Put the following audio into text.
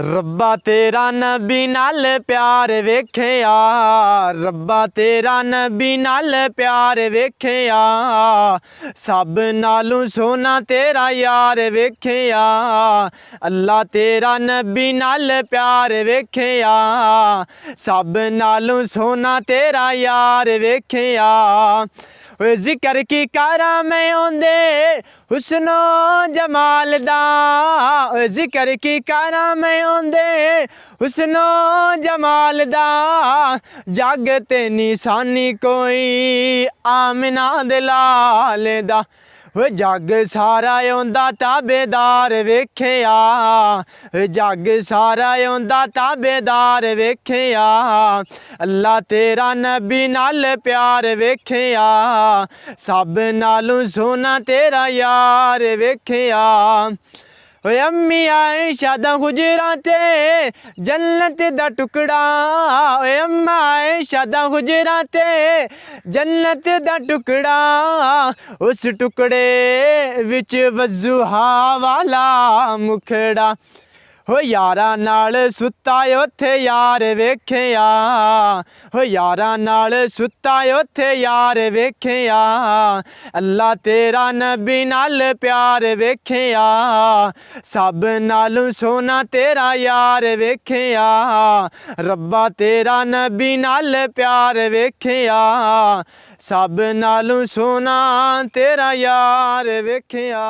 ਰੱਬਾ ਤੇਰਾ ਨਬੀ ਨਾਲ ਪਿਆਰ ਵੇਖਿਆ, ਰੱਬਾ ਤੇਰਾ ਨਬੀ ਨਾਲ ਪਿਆਰ ਵੇਖਿਆ, ਸਭ ਨਾਲੋਂ ਸੋਨਾ ਤੇਰਾ ਯਾਰ ਵੇਖਿਆ, ਅੱਲਾ ਤੇਰਾ ਨਬੀ ਨਾਲ ਪਿਆਰ ਵੇਖਿਆ, ਸਭ ਨਾਲੋਂ ਸੋਨਾ ਤੇਰਾ ਯਾਰ ਵੇਖਿਆ ਓਏ ਜ਼ਿਕਰ ਕੀ ਕਰਾਂ ਮੈਂ ਆਉਂਦੇ ਹੁਸਨੋ ਜਮਾਲ ਦਾ। ਓਏ ਜ਼ਿਕਰ ਕੀ ਕਰਾਂ ਮੈਂ ਆਉਂਦੇ ਹੁਸਨੋ ਜਮਾਲ ਦਾ। ਜਗ ਤੇ ਨਿਸ਼ਾਨੀ ਕੋਈ ਆਮਨਾ ਦੇ ਲਾਲ ਦਾ। ਓਏ ਜੱਗ ਸਾਰਾ ਆਉਂਦਾ ਤਾਬੇਦਾਰ ਵੇਖਿਆ। ਜੱਗ ਸਾਰਾ ਆਉਂਦਾ ਤਾਬੇਦਾਰ ਵੇਖਿਆ। ਅੱਲਾ ਤੇਰਾ ਨਬੀ ਨਾਲ ਪਿਆਰ ਵੇਖਿਆ। ਸਭ ਨਾਲੋਂ ਸੋਨਾ ਤੇਰਾ ਯਾਰ ਵੇਖਿਆ। ਓਏ ਅੰਮੀ ਆਇਸ਼ਾ ਦਾ ਹੁਜਰਾ ਤੇ, ਜੰਨਤ ਦਾ ਟੁਕੜਾ। ਓਏ ਅੰਮਾ ਆਇਸ਼ਾ ਦਾ ਹੁਜਰਾ ਤੇ, ਜੰਨਤ ਦਾ ਟੁਕੜਾ। ਉਸ ਟੁਕੜੇ ਵਿੱਚ ਵਜ਼ੂਹਾ ਵਾਲਾ ਮੁਖੜਾ। ਹੋ ਯਾਰਾਂ ਨਾਲ ਸੁੱਤਾ ਉੱਥੇ ਯਾਰ ਵੇਖਿਆ। ਹੋ ਯਾਰਾਂ ਨਾਲ ਸੁੱਤਾ ਉੱਥੇ ਯਾਰ ਵੇਖਿਆ। ਅੱਲਾ ਤੇਰਾ ਨਬੀ ਨਾਲ ਪਿਆਰ ਵੇਖਿਆ। ਸਭ ਨਾਲੋਂ ਸੋਨਾ ਤੇਰਾ ਯਾਰ ਵੇਖਿਆ। ਰੱਬਾ ਤੇਰਾ ਨਬੀ ਨਾਲ ਪਿਆਰ ਵੇਖਿਆ। ਸਭ ਨਾਲੋਂ ਸੋਨਾ ਤੇਰਾ ਯਾਰ ਵੇਖਿਆ।